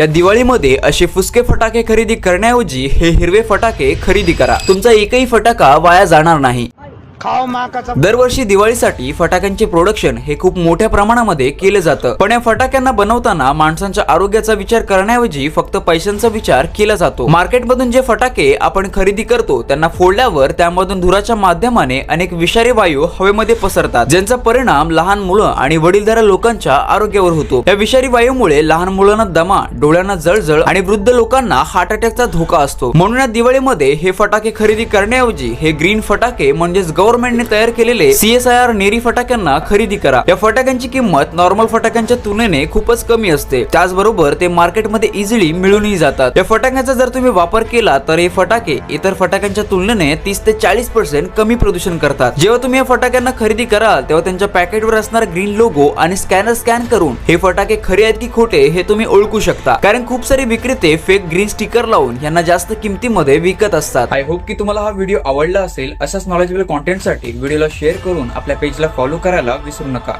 या दिवाळीमध्ये असे फुसके फटाके खरेदी करण्याऐवजी हे हिरवे फटाके खरेदी करा. तुमचा एकही फटाका वाया जाणार नाही. दरवर्षी दिवाळीसाठी फटाक्यांचे प्रोडक्शन हे खूप मोठ्या प्रमाणामध्ये केलं जातं. पण या फटाक्यांना बनवताना माणसांच्या आरोग्याचा विचार करण्याऐवजी फक्त पैशांचा विचार केला जातो. मार्केटमधून जे फटाके आपण खरेदी करतो त्यांना फोडल्यावर त्यामधून धुराच्या माध्यमाने अनेक विषारी वायू हवेमध्ये पसरतात ज्यांचा परिणाम लहान मुलं आणि वडीलधाऱ्या लोकांच्या आरोग्यावर होतो. या विषारी वायूमुळे लहान मुलांना दमा डोळ्यांना जळजळ आणि वृद्ध लोकांना हार्ट अटॅकचा धोका असतो. म्हणून या दिवाळीमध्ये हे फटाके खरेदी करण्याऐवजी हे ग्रीन फटाके म्हणजेच गव्हर्नमेंटने तयार केलेले सीएसआयआर नेरी फटाक्यांना खरेदी करा. या फटाक्यांची किंमत नॉर्मल फटाक्यांच्या तुलनेने खूपच कमी असते. त्याचबरोबर ते मार्केटमध्ये इझिली मिळूनही जातात. या फटाक्यांचा जर तुम्ही वापर केला तर हे फटाके इतर फटाक्यांच्या तुलनेने तीस ते चाळीस पर्सेंट कमी प्रदूषण करतात. जेव्हा तुम्ही या फटाक्यांना खरेदी कराल तेव्हा त्यांच्या पॅकेटवर असणारा ग्रीन लोगो आणि स्कॅनर स्कॅन करून हे फटाके खरे आहेत की खोटे हे तुम्ही ओळखू शकता. कारण खूप सारे विक्रेते फेक ग्रीन स्टिकर लावून यांना जास्त किमतीमध्ये विकत असतात. आय होप की तुम्हाला हा व्हिडिओ आवडला असेल. अशाच नॉलेजेबल कॉन्टेंटसाठी व्हिडिओला शेअर करून आपल्या पेजला फॉलो करायला विसरू नका.